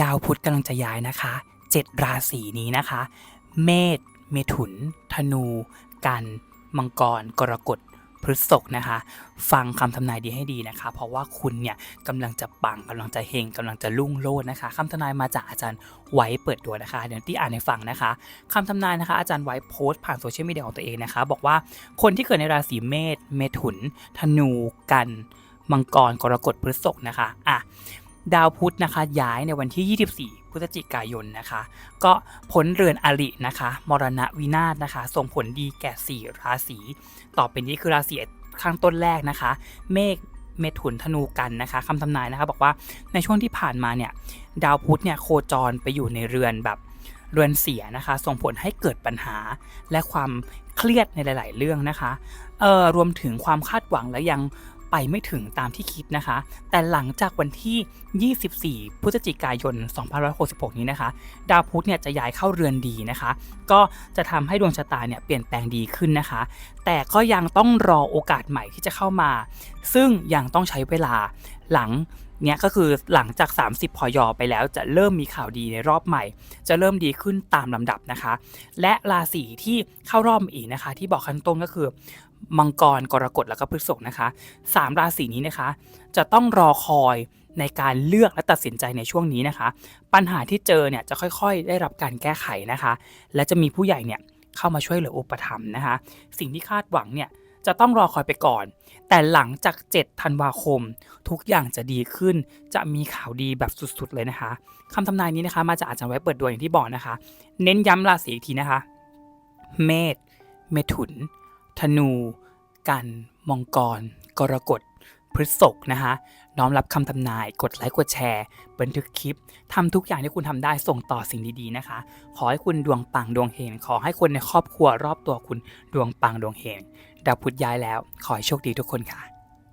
ดาวพุธกำลังจะย้ายนะคะเจ็ดราศีนี้นะคะ เมษเมถุน ธนู กันมังกร กรกฎพฤษภนะคะ ฟังคำทำนายดีให้ดีนะคะ เพราะว่าคุณเนี่ยกำลังจะปังกำลังจะเฮงกำลังจะรุ่งโรจน์นะคะคำทำนายมาจากอาจารย์ไว้เปิดตัวนะคะ เดี๋ยวที่อ่านให้ฟังนะคะคำทำนายนะคะ อาจารย์ไว้โพสต์ผ่านโซเชียลมีเดียของตัวเองนะคะ บอกว่าคนที่เกิดในราศีเมษเมถุน ธนู กัน มังกร กรกฎพฤษภนะคะอะ ดาวพุธนะคะย้ายในวันที่ 24 พฤศจิกายนนะคะ ก็พ้นเรือนอรินะคะ มรณะวินาศนะคะ ส่งผลดีแก่ 4 ราศี ต่อไปนี้คือราศีข้างต้นแรกนะคะ เมฆเมถุนธนูกันนะคะคำทำนายนะคะบอกว่าในช่วงที่ผ่านมาเนี่ยดาวพุธเนี่ยโคจรไปอยู่ในเรือนแบบเรือนเสียนะคะ ส่งผลให้เกิดปัญหาและความเครียดในหลาย ๆ เรื่องนะคะเอ่อรวมถึงความคาดหวังและยัง ไปไม่ถึงตามที่คิดนะคะ แต่หลังจากวันที่ 24 พฤศจิกายน 2566 นี้นะคะ ดาวพุธเนี่ยจะย้ายเข้าเรือนดีนะคะ ก็จะทำให้ดวงชะตาเนี่ยเปลี่ยนแปลงดีขึ้นนะคะ แต่ก็ยังต้องรอโอกาสใหม่ที่จะเข้ามา ซึ่งยังต้องใช้เวลาหลัง เนี่ยก็คือหลังจาก 30พยอไปแล้วจะเริ่มมีข่าวดีในรอบใหม่ จะเริ่มดีขึ้นตามลำดับนะคะ และราศีที่เข้ารอบอีกนะคะ ที่บอกขั้นต้นก็คือมังกรกรกฎแล้วก็พฤษภนะคะสามราศีนี้นะคะ จะต้องรอคอยในการเลือกและตัดสินใจในช่วงนี้นะคะ ปัญหาที่เจอเนี่ยจะค่อยๆ ได้รับการแก้ไขนะคะ และจะมีผู้ใหญ่เนี่ยเข้ามาช่วยเหลืออุปถัมภ์นะคะ สิ่งที่คาดหวังเนี่ย จะต้องรอคอยไปก่อน แต่หลังจาก 7 ธันวาคม ทุกอย่างจะดีขึ้น จะมีข่าวดีแบบสุดๆเลยนะคะคำทำนายนี้นะคะมาจากอาจารย์ไว้เปิดดวงอย่างที่บอกนะคะ เน้นย้ำราศีอีกทีนะคะ เมษเมถุน ธนู กัน มังกร กรกฎ พฤษกนะคะน้อมรับคำทำนาย กดไลค์ กดแชร์ บันทึกคลิปทำทุกอย่างที่คุณทำได้ส่งต่อสิ่งดีๆนะคะ ขอให้คุณดวงปังดวงเฮงขอให้คนในครอบครัวรอบตัวคุณดวงปังดวงเฮงดาวพุธย้ายแล้ว ขอให้โชคดีทุกคนค่ะ